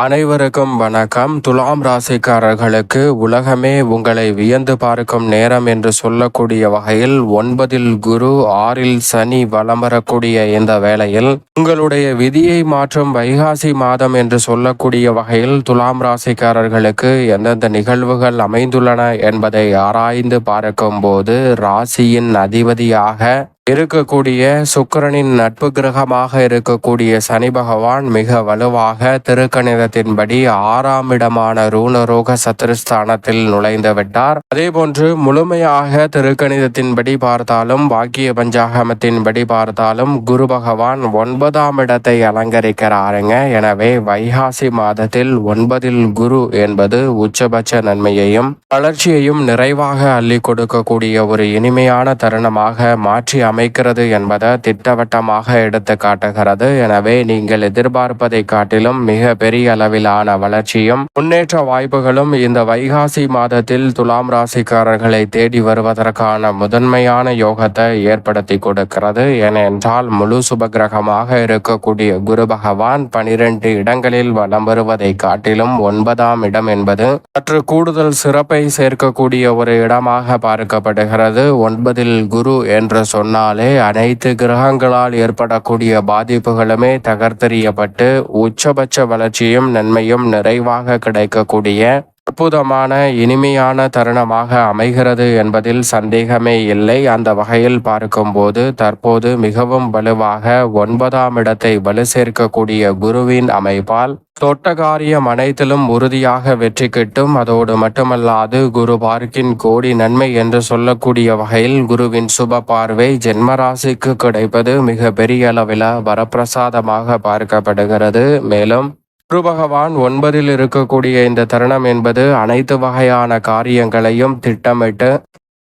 அனைவருக்கும் வணக்கம். துலாம் ராசிக்காரர்களுக்கு உலகமே உங்களை வியந்து பார்க்கும் நேரம் என்று சொல்லக்கூடிய வகையில் ஒன்பதில் குரு ஆறில் சனி வலம் வரக்கூடிய இந்த வேளையில் உங்களுடைய விதியை மாற்றும் வைகாசி மாதம் என்று சொல்லக்கூடிய வகையில் துலாம் ராசிக்காரர்களுக்கு எந்தெந்த நிகழ்வுகள் அமைந்துள்ளன என்பதை ஆராய்ந்து பார்க்கும் போது ராசியின் அதிபதியாக இருக்கக்கூடிய சுக்கிரனின் நட்பு கிரகமாக இருக்கக்கூடிய சனி பகவான் மிக வலுவாக திருக்கணிதத்தின்படி ஆறாம் இடமான ரூணரோக சத்துருஸ்தானத்தில் நுழைந்து விட்டார். அதே போன்று முழுமையாக திருக்கணிதத்தின்படி பார்த்தாலும் வாக்கிய பஞ்சாகமத்தின்படி பார்த்தாலும் குரு பகவான் ஒன்பதாம் இடத்தை அலங்கரிக்கிறாருங்க. எனவே வைகாசி மாதத்தில் ஒன்பதில் குரு என்பது உச்சபட்ச நன்மையையும் வளர்ச்சியையும் நிறைவாக அள்ளி கொடுக்கக்கூடிய ஒரு இனிமையான தருணமாக மாற்றி அமைக்கிறது என்பதை திட்டவட்டமாக எடுத்து காட்டுகிறது. எனவே நீங்கள் எதிர்பார்ப்பதை காட்டிலும் மிக பெரிய அளவிலான வளர்ச்சியும் முன்னேற்ற வாய்ப்புகளும் இந்த வைகாசி மாதத்தில் துலாம் ராசிக்காரர்களை தேடி வருவதற்கான முதன்மையான யோகத்தை ஏற்படுத்தி கொடுக்கிறது. ஏனென்றால் முழு சுபகிரகமாக இருக்கக்கூடிய குரு பகவான் பனிரெண்டு இடங்களில் வலம் வருவதை காட்டிலும் ஒன்பதாம் இடம் என்பது சற்று கூடுதல் சிறப்பை சேர்க்கக்கூடிய ஒரு இடமாக பார்க்கப்படுகிறது. ஒன்பதில் குரு என்று சொன்னால் இதனாலே அனைத்து கிரகங்களால் ஏற்படக்கூடிய பாதிப்புகளுமே தகர்த்தெறியப்பட்டு உச்சபட்ச வளர்ச்சியும் நன்மையும் நிறைவாக கிடைக்கக்கூடிய அற்புதமான இனிமையான தருணமாக அமைகிறது என்பதில் சந்தேகமே இல்லை. அந்த வகையில் பார்க்கும்போது தற்போது மிகவும் வலுவாக ஒன்பதாம் இடத்தை வலு சேர்க்கக்கூடிய குருவின் அமைப்பால் தொட்ட காரியம் அனைத்திலும் உறுதியாக வெற்றி கிட்டும். அதோடு மட்டுமல்லாது குரு பார்க்கின் கோடி நன்மை என்று சொல்லக்கூடிய வகையில் குருவின் சுப பார்வை ஜென்மராசிக்கு கிடைப்பது மிக பெரிய அளவில் வரப்பிரசாதமாக பார்க்கப்படுகிறது. மேலும் குரு பகவான் ஒன்பதில் இருக்கக்கூடிய இந்த தருணம் என்பது அனைத்து வகையான காரியங்களையும் திட்டமிட்டு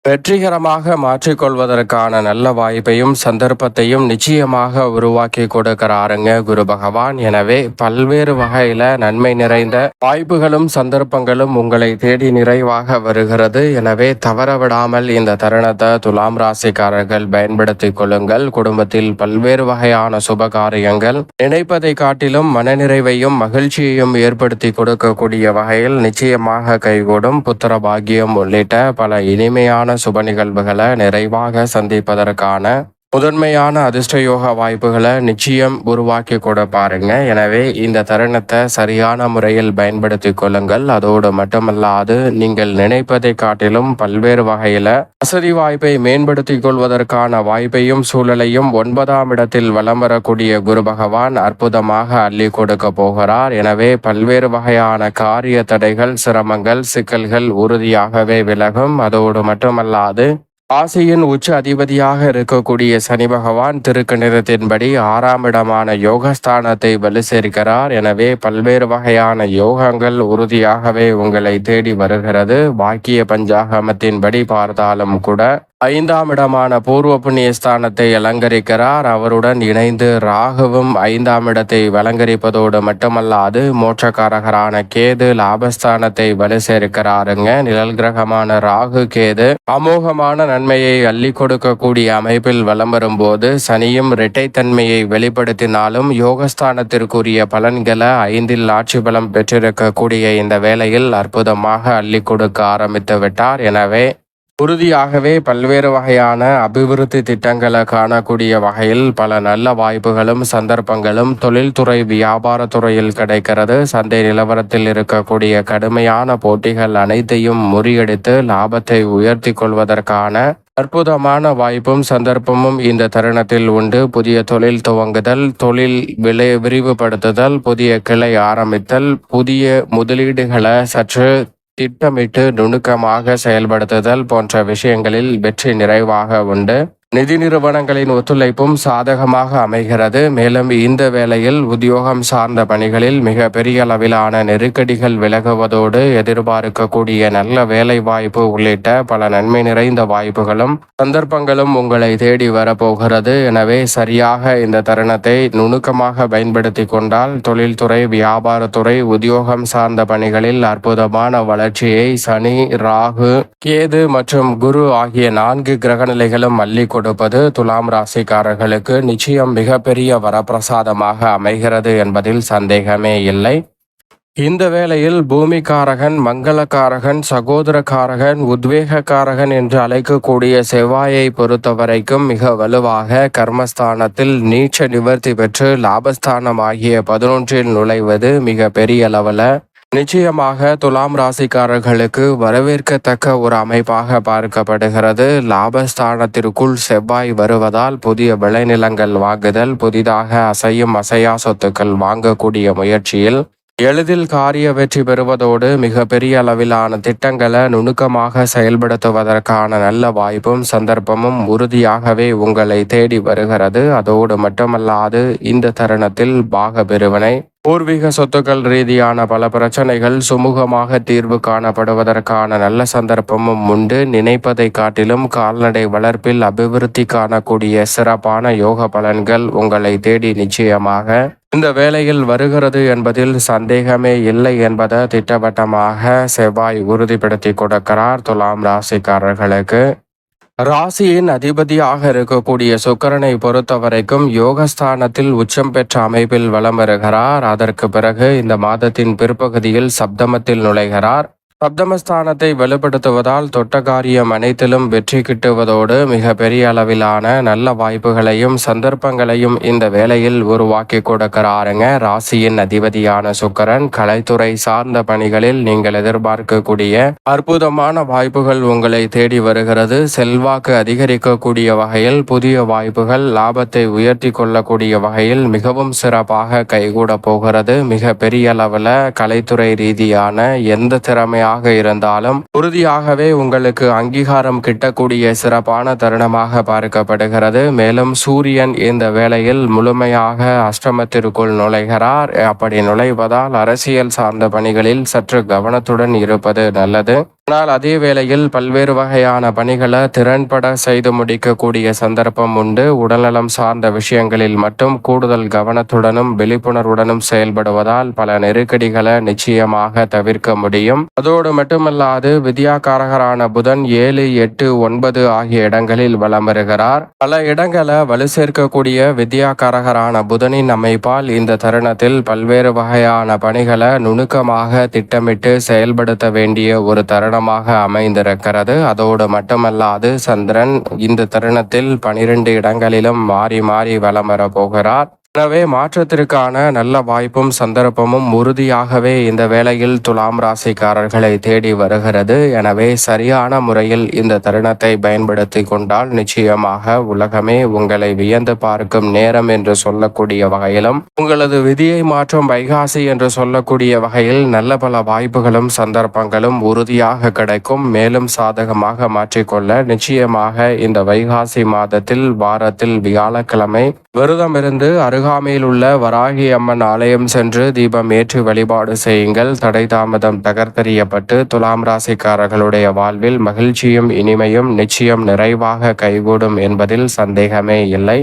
வெற்றிகரமாக மாற்றிக்கொள்வதற்கான நல்ல வாய்ப்பையும் சந்தர்ப்பத்தையும் நிச்சயமாக உருவாக்கி கொடுக்கிறாருங்க குரு பகவான். எனவே பல்வேறு வகையில நன்மை நிறைந்த வாய்ப்புகளும் சந்தர்ப்பங்களும் உங்களை தேடி நிறைவாக வருகிறது. எனவே தவற விடாமல் இந்த தருணத்தை துலாம் ராசிக்காரர்கள் பயன்படுத்திக் கொள்ளுங்கள். குடும்பத்தில் பல்வேறு வகையான சுப காரியங்கள் நினைப்பதை காட்டிலும் மனநிறைவையும் மகிழ்ச்சியையும் ஏற்படுத்தி கொடுக்கக்கூடிய வகையில் நிச்சயமாக கைகூடும். புத்திர பாக்கியம் உள்ளிட்ட பல இனிமையான சுப நிகழ்வுகளை நிறைவாக சந்திப்பதற்கான முதன்மையான அதிர்ஷ்டயோக வாய்ப்புகளை நிச்சயம் உருவாக்கி கூட பாருங்க. எனவே இந்த தருணத்தை சரியான முறையில் பயன்படுத்தி கொள்ளுங்கள். அதோடு மட்டுமல்லாது நீங்கள் நினைப்பதை காட்டிலும் பல்வேறு வகையில வசதி வாய்ப்பை மேம்படுத்திக் கொள்வதற்கான வாய்ப்பையும் சூழலையும் ஒன்பதாம் இடத்தில் வலம் வரக்கூடிய குரு பகவான் அற்புதமாக அள்ளி கொடுக்க போகிறார். எனவே பல்வேறு வகையான காரிய தடைகள் சிரமங்கள் சிக்கல்கள் உறுதியாகவே விலகும். அதோடு மட்டுமல்லாது ஆசையின் உச்ச அதிபதியாக இருக்கக்கூடிய சனி பகவான் திருக்கணிதத்தின்படி ஆறாம் இடமான யோகஸ்தானத்தை வலு சேர்க்கிறார் எனவே பல்வேறு வகையான யோகங்கள் உறுதியாகவே உங்களை தேடி வருகிறது. பாக்கிய பஞ்சாகமத்தின்படி பார்த்தாலும் கூட ஐந்தாம் இடமான பூர்வ புண்ணிய ஸ்தானத்தை அலங்கரிக்கிறார். அவருடன் இணைந்து ராகுவும் ஐந்தாம் இடத்தை அலங்கரிப்பதோடு மட்டுமல்லாது மோட்சக்காரகரான கேது லாபஸ்தானத்தை வலு சேர்க்கிறாருங்க. நிழல் கிரகமான ராகு கேது அமோகமான நன்மையை அள்ளி கொடுக்கக்கூடிய அமைப்பில் வலம் வரும்போது சனியும் இரட்டைத்தன்மையை வெளிப்படுத்தினாலும் யோகஸ்தானத்திற்குரிய பலன்களை ஐந்தில் ஆட்சி பலம் பெற்றிருக்கக்கூடிய இந்த வேளையில் அற்புதமாக அள்ளி கொடுக்க ஆரம்பித்து விட்டார். எனவே உறுதியாகவே பல்வேறு வகையான அபிவிருத்தி திட்டங்களை காணக்கூடிய வகையில் பல நல்ல வாய்ப்புகளும் சந்தர்ப்பங்களும் தொழில்துறை வியாபாரத்துறையில் கிடைக்கிறது. சந்தை நிலவரத்தில் இருக்கக்கூடிய கடுமையான போட்டிகள் அனைத்தையும் முறியடித்து லாபத்தை உயர்த்தி கொள்வதற்கான அற்புதமான வாய்ப்பும் சந்தர்ப்பமும் இந்த தருணத்தில் உண்டு. புதிய தொழில் துவங்குதல் தொழில் விலை விரிவுபடுத்துதல் புதிய கிளை ஆரம்பித்தல் புதிய முதலீடுகளை சற்று திட்டமிட்டு நுணுக்கமாக செயல்படுத்துதல் போன்ற விஷயங்களில் வெற்றி நிறைவாக உண்டு. நிதி நிறுவனங்களின் ஒத்துழைப்பும் சாதகமாக அமைகிறது. மேலும் இந்த வேளையில் உத்தியோகம் சார்ந்த பணிகளில் மிக பெரிய அளவிலான நெருக்கடிகள் விலகுவதோடு எதிர்பார்க்கக்கூடிய நல்ல வேலை வாய்ப்பு உள்ளிட்ட பல நன்மை நிறைந்த வாய்ப்புகளும் சந்தர்ப்பங்களும் உங்களை தேடி வரப்போகிறது. எனவே சரியாக இந்த தருணத்தை நுணுக்கமாக பயன்படுத்தி கொண்டால் தொழில்துறை வியாபாரத்துறை உத்தியோகம் சார்ந்த பணிகளில் அற்புதமான வளர்ச்சியை சனி ராகு கேது மற்றும் குரு ஆகிய நான்கு கிரகநிலைகளும் அள்ளி கொடுப்பது துலாம் ராசிக்காரர்களுக்கு நிச்சயம் மிகப்பெரிய வரப்பிரசாதமாக அமைகிறது என்பதில் சந்தேகமே இல்லை. இந்த வேளையில் பூமிக்காரகன் மங்களக்காரகன் சகோதரக்காரகன் உத்வேகக்காரகன் என்று அழைக்கக்கூடிய செவ்வாயை பொறுத்தவரைக்கும் மிக வலுவாக கர்மஸ்தானத்தில் நீச்ச நிவர்த்தி பெற்று லாபஸ்தானம் ஆகிய பதினொன்றில் நுழைவது மிக பெரிய அளவில் நிச்சயமாக துலாம் ராசிக்காரர்களுக்கு வரவேற்கத்தக்க ஒரு அமைப்பாக பார்க்கப்படுகிறது. லாபஸ்தானத்திற்குள் செவ்வாய் வருவதால் புதிய விளைநிலங்கள் வாங்குதல் புதிதாக அசையும் அசையா சொத்துக்கள் வாங்கக்கூடிய முயற்சியில் எளிதில் காரிய வெற்றி பெறுவதோடு மிக பெரிய அளவிலான திட்டங்களை நுணுக்கமாக செயல்படுத்துவதற்கான நல்ல வாய்ப்பும் சந்தர்ப்பமும் உறுதியாகவே உங்களை தேடி வருகிறது. அதோடு மட்டுமல்லாது இந்த தருணத்தில் பாக பிரிவினை பூர்வீக சொத்துக்கள் ரீதியான பல பிரச்சனைகள் சுமூகமாக தீர்வு காணப்படுவதற்கான நல்ல சந்தர்ப்பமும் உண்டு. நினைப்பதை காட்டிலும் கால்நடை வளர்ப்பில் அபிவிருத்தி காணக்கூடிய சிறப்பான யோக பலன்கள் உங்களை தேடி நிச்சயமாக. இந்த வேலையில் வருகிறது என்பதில் சந்தேகமே இல்லை என்பதை திட்டவட்டமாக செவ்வாய் உறுதிப்படுத்தி கொடுக்கிறார் துலாம் ராசிக்காரர்களுக்கு. ராசியின் அதிபதியாக இருக்கக்கூடிய சுக்கரனை பொறுத்தவரைக்கும் யோகஸ்தானத்தில் உச்சம் பெற்ற அமைப்பில் வலம் வருகிறார். அதற்கு பிறகு இந்த மாதத்தின் பிற்பகுதியில் சப்தமத்தில் நுழைகிறார். சப்தமஸ்தானத்தை வலுப்படுத்துவதால் தொட்ட காரியம் அனைத்திலும் வெற்றி கிட்டுவதோடு மிக பெரிய அளவிலான நல்ல வாய்ப்புகளையும் சந்தர்ப்பங்களையும் இந்த வேலையில் உருவாக்கி கொடுக்கிறாருங்க. ராசியின் அதிபதியான சுக்கரன் கலைத்துறை சார்ந்த பணிகளில் நீங்கள் எதிர்பார்க்கக்கூடிய அற்புதமான வாய்ப்புகள் உங்களை தேடி வருகிறது. செல்வாக்கு அதிகரிக்கக்கூடிய வகையில் புதிய வாய்ப்புகள் லாபத்தை உயர்த்தி கொள்ளக்கூடிய வகையில் மிகவும் சிறப்பாக கைகூட போகிறது. மிக பெரிய அளவில் கலைத்துறை ரீதியான எந்த திறமையாக இருந்தாலும் உறுதியாகவே உங்களுக்கு அங்கீகாரம் கிட்டக்கூடிய சிறப்பான தருணமாக பார்க்கப்படுகிறது. மேலும் சூரியன் இந்த வேளையில் முழுமையாக அஷ்டமத்திற்குள் நுழைகிறார். அப்படி நுழைவதால் அரசியல் சார்ந்த பணிகளில் சற்று கவனத்துடன் இருப்பது நல்லது. ஆனால் அதே வேளையில் பல்வேறு வகையான பணிகளை திறன்பட செய்து முடிக்கக்கூடிய சந்தர்ப்பம் உண்டு. உடல்நலம் சார்ந்த விஷயங்களில் மட்டும் கூடுதல் கவனத்துடனும் விழிப்புணர்வுடனும் செயல்படுவதால் பல நெருக்கடிகளை நிச்சயமாக தவிர்க்க முடியும். அதோடு மட்டுமல்லாது வித்யாகாரகரான புதன் ஏழு எட்டு ஒன்பது ஆகிய இடங்களில் வலம் வருகிறார். பல இடங்களை வலு சேர்க்கக்கூடிய வித்யாகாரகரான புதனின் அமைப்பால் இந்த தருணத்தில் பல்வேறு வகையான பணிகளை நுணுக்கமாக திட்டமிட்டு செயல்படுத்த வேண்டிய ஒரு தருணம் தருணமாக அமைந்திருக்கிறது. அதோடு மட்டுமல்லாது சந்திரன் இந்த தருணத்தில் பனிரெண்டு இடங்களிலும் மாறி மாறி வலம் வர போகிறார். எனவே மாற்றத்திற்கான நல்ல வாய்ப்பும் சந்தர்ப்பமும் உறுதியாகவே இந்த வேளையில் துலாம் ராசிக்காரர்களை தேடி வருகிறது. எனவே சரியான முறையில் இந்த தருணத்தை பயன்படுத்தி கொண்டால் நிச்சயமாக உலகமே உங்களை வியந்து பார்க்கும் நேரம் என்று சொல்லக்கூடிய வகையிலும் உங்களது விதியை மாற்றும் வைகாசி என்று சொல்லக்கூடிய வகையில் நல்ல பல வாய்ப்புகளும் சந்தர்ப்பங்களும் உறுதியாக கிடைக்கும். மேலும் சாதகமாக மாற்றிக்கொள்ள நிச்சயமாக இந்த வைகாசி மாதத்தில் வாரத்தில் வியாழக்கிழமை விரதமிருந்து அருகாமையில் உள்ள வராகி அம்மன் ஆலயம் சென்று தீபம் ஏற்றி வழிபாடு செய்யுங்கள். தடை தாமதம் தகர்த்தெறியப்பட்டு துலாம் ராசிக்காரர்களுடைய வாழ்வில் மகிழ்ச்சியும் இனிமையும் நிச்சயம் நிறைவாக கைகூடும் என்பதில் சந்தேகமே இல்லை.